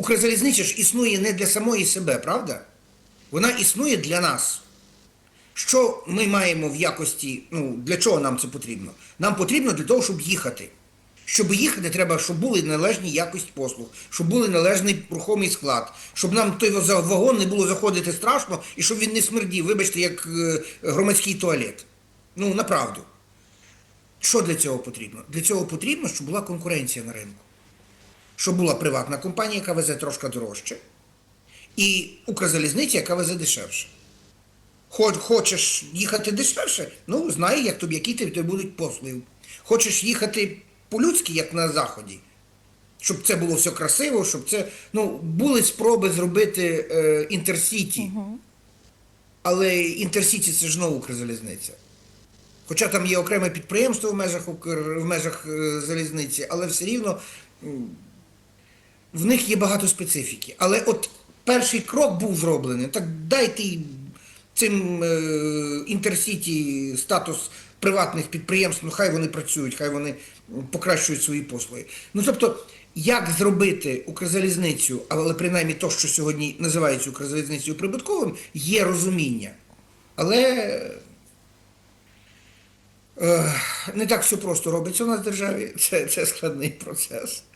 Укрзалізниця ж існує не для самої себе, правда? Вона існує для нас. Що ми маємо в якості, ну, для чого нам це потрібно? Нам потрібно для того, щоб їхати. Щоб їхати, треба, щоб були належні якість послуг, щоб був належний рухомий склад, щоб нам той вагон не було заходити страшно і щоб він не смердів, вибачте, як е, громадський туалет. Ну, направду. Що для цього потрібно? Для цього потрібно, щоб була конкуренція на ринку. Щоб була приватна компанія, яка везе трошки дорожче, і Укрзалізниця, яка везе дешевше. Хоч, хочеш їхати дешевше, ну знай, як тобі, які тобі будуть послуги. Хочеш їхати по-людськи, як на Заході, щоб це було все красиво, щоб це. Ну, були спроби зробити е, інтерсіті. Але інтерсіті це ж знову Укрзалізниця. Хоча там є окреме підприємство в межах, в межах е, залізниці, але все рівно в них є багато специфіки. Але от перший крок був зроблений. Так дайте цим е, інтерсіті статус приватних підприємств, ну хай вони працюють, хай вони покращують свої послуги. Ну тобто, як зробити Укрзалізницю, але принаймні то, що сьогодні називається Укрзалізницею прибутковим, є розуміння. Але е, не так все просто робиться у нас в державі. Це, це складний процес.